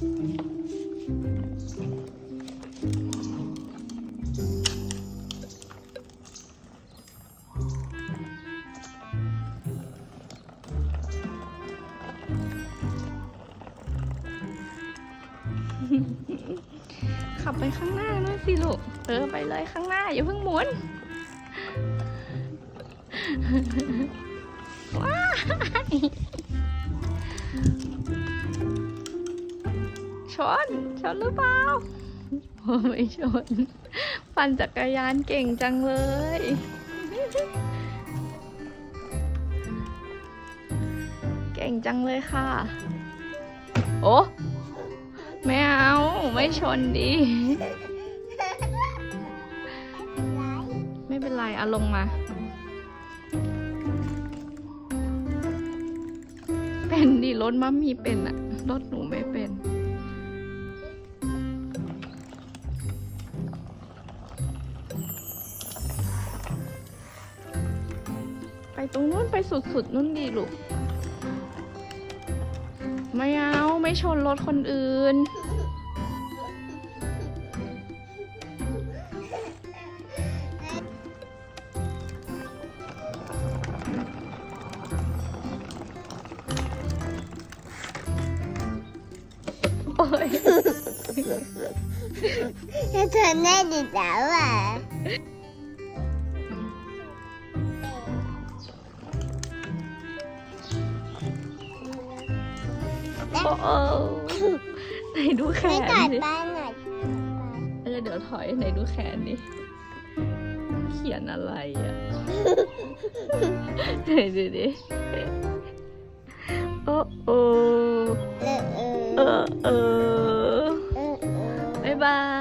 ขับไปข้างหน้านู่นสิลูก เออไปเลยข้างหน้าอย่าเพิ่งหมุน ว้า น ชนหรือเปล่าไม่ชน ปั่นจักรยานเก่งจังเลย เก่งจังเลยค่ะ โอ้ไม่เอา ไม่ชนดี ไม่เป็นไรเอาลงมาเป็นดิรถมัมมี่เป็นอะรถหนูไม่เป็น ตรงนู้นไปสุดๆนู้นดีลูก ไม่เอาไม่ชนรถคนอื่น โอ้ยจะชนได้ดีแล้วอะ โอ้โหไหนดูแขไม่นกัดดิบ้านหน่อยเออเดี๋ยวถอยไหนดูแขนดิเขียนอะไรอะ ไหนดูดิโอ้โอ้เออเออเออเออเออเออ บ๊ายบายบ๊ายบาย